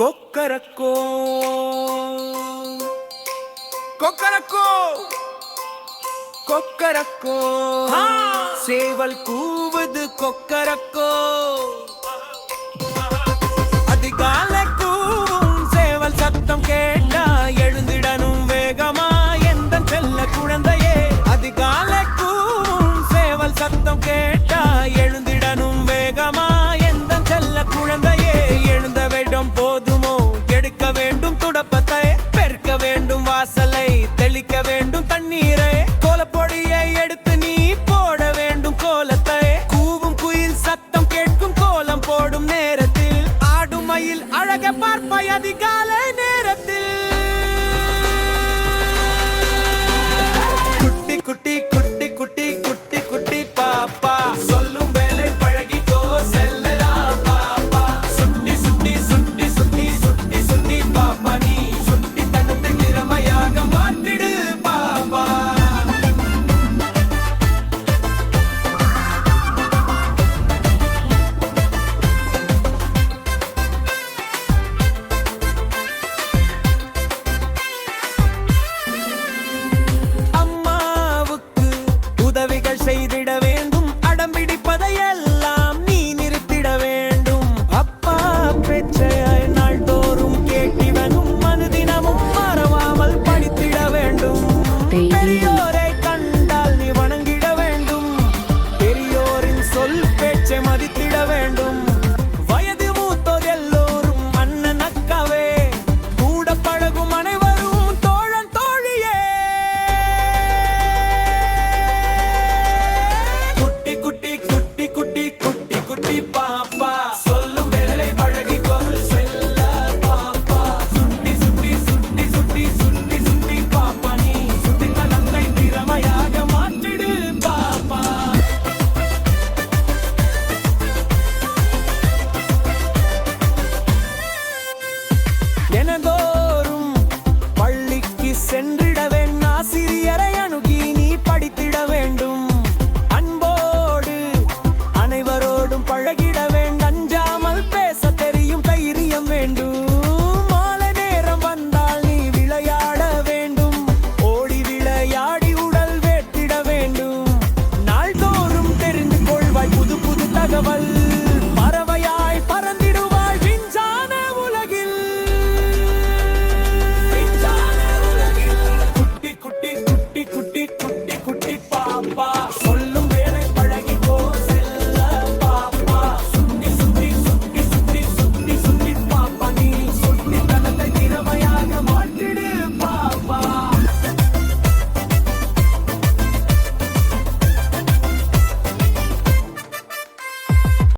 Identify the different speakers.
Speaker 1: கொக்கரக்கோ. கொக்கரக்கோ. கொக்கரக்கோ. சேவல் கூவுது கொக்கரக்கோ. அதிகாலை கூவும் சேவல் சத்தம் கேட்டா எழுந்திடணும் வேகமா. எந்த செல்ல குழந்தையே. அதிகாலை கூவும் சேவல் சத்தம் கேட்டா ஓடும் நேரத்தில் ஆடுமையில் அழக பார்ப்பாய் அதிகாலை